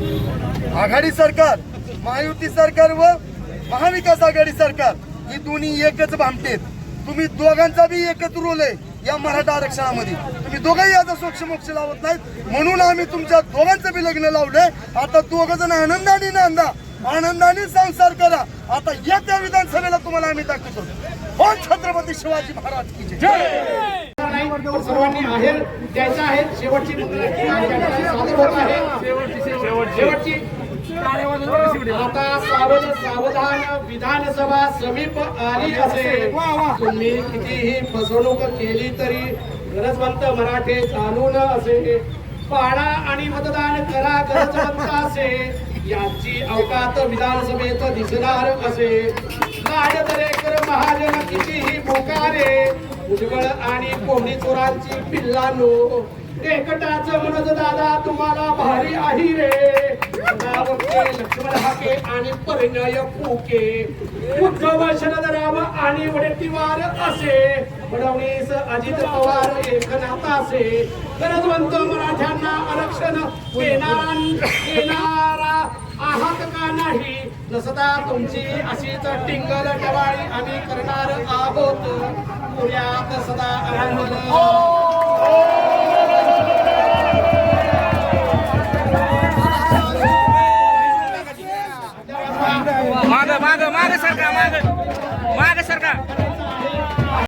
आघाडी सरकार महायुती सरकार व महाविकास आघाडी सरकार ही दोन्ही एकच भामटेत. तुम्ही दोघांचा बी एकच रोल आहे या मराठा आरक्षणामध्ये. तुम्ही दोघंही आता सोक्ष मोक्ष लावत नाहीत. म्हणून आम्ही तुमच्या दोघांचं बी लग्न लावलंय. आता दोघ जण आनंदाने नांदा. आनंदाने संसार करा. आता येत्या विधानसभेला तुम्हाला आम्ही दाखवतो. हो छत्रपती शिवाजी महाराज की जय. सर्वांनी आहेर द्यायचा आहे. शेवटची आहे शेवटची आता सावध सावधान विधानसभा समीप आली असे तुम्ही कितीही फसवणूक केली तरी गरजवंत मराठे चालून असे. पाडा आणि मतदान करा गरजवंत असे. यांची अवकात विधानसभेत दिसणार असे. लाड दरेकर महाजन कितीही मोकारे. उजवळ आणि कोंडी चोरांची पिल्लानो एकटाच म्हणत दादा तुम्हाला भारी आहे रे. नावके लक्ष्मण हाके आणि परिणय पुके उद्धव शरद राव आणि वडेट्टीवार असे. फडणवीस अजित पवार एकनाथ असे गरजवंत मराठ्यांना आरक्षण देणार देणारा आहात का नाही? नसता तुमची अशीच टिंगल टवाळी आम्ही करणार आहोत. पुण्यात सदा आनंद. माग माग माग सरका माग.